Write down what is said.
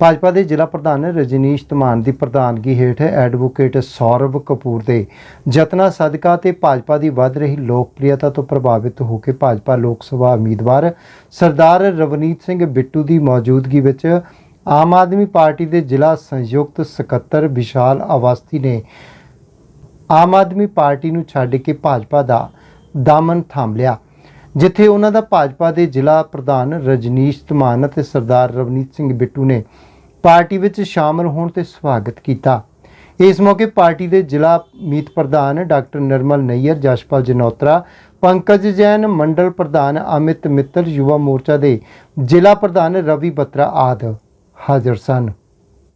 ਭਾਜਪਾ ਦੇ ਜ਼ਿਲ੍ਹਾ ਪ੍ਰਧਾਨ ਰਜਨੀਸ਼ ਧਮਾਨ ਦੀ ਪ੍ਰਧਾਨਗੀ ਹੇਠ ਐਡਵੋਕੇਟ ਸੌਰਵ ਕਪੂਰ ਦੇ ਯਤਨਾਂ ਸਦਕਾ ਤੇ ਭਾਜਪਾ ਦੀ ਵੱਧ ਰਹੀ ਲੋਕਪ੍ਰਿਯਤਾ ਤੋਂ ਪ੍ਰਭਾਵਿਤ ਹੋ ਕੇ ਭਾਜਪਾ ਲੋਕ ਸਭਾ ਉਮੀਦਵਾਰ ਸਰਦਾਰ ਰਵਨੀਤ ਸਿੰਘ ਬਿੱਟੂ ਦੀ ਮੌਜੂਦਗੀ ਵਿੱਚ ਆਮ ਆਦਮੀ ਪਾਰਟੀ ਦੇ ਜ਼ਿਲ੍ਹਾ ਸੰਯੁਕਤ ਸਕੱਤਰ ਵਿਸ਼ਾਲ ਅਵਸਥੀ ਨੇ ਆਮ ਆਦਮੀ ਪਾਰਟੀ ਨੂੰ ਛੱਡ ਕੇ ਭਾਜਪਾ ਦਾ ਦਾਮਨ ਥਾਮ ਲਿਆ, ਜਿੱਥੇ ਉਹਨਾਂ ਦਾ ਭਾਜਪਾ ਦੇ ਜ਼ਿਲ੍ਹਾ ਪ੍ਰਧਾਨ ਰਜਨੀਸ਼ ਧਮਾਨ ਅਤੇ ਸਰਦਾਰ ਰਵਨੀਤ ਸਿੰਘ ਬਿੱਟੂ ਨੇ ਪਾਰਟੀ ਵਿੱਚ ਸ਼ਾਮਲ ਹੋਣ ਤੇ ਸਵਾਗਤ ਕੀਤਾ। ਇਸ ਮੌਕੇ ਪਾਰਟੀ ਦੇ ਜ਼ਿਲ੍ਹਾ ਮੀਤ ਪ੍ਰਧਾਨ ਡਾਕਟਰ ਨਿਰਮਲ ਨਈਅਰ ਜਸ਼ਪਾਲ ਜਨੋਤਰਾ, ਪੰਕਜ ਜੈਨ, ਮੰਡਲ ਪ੍ਰਧਾਨ ਅਮਿਤ ਮਿੱਤਲ, ਯੁਵਾ ਮੋਰਚਾ ਦੇ ਜ਼ਿਲ੍ਹਾ ਪ੍ਰਧਾਨ ਰਵੀ ਬੱਤਰਾ ਆਦਿ ਹਾਜ਼ਰ ਸਨ।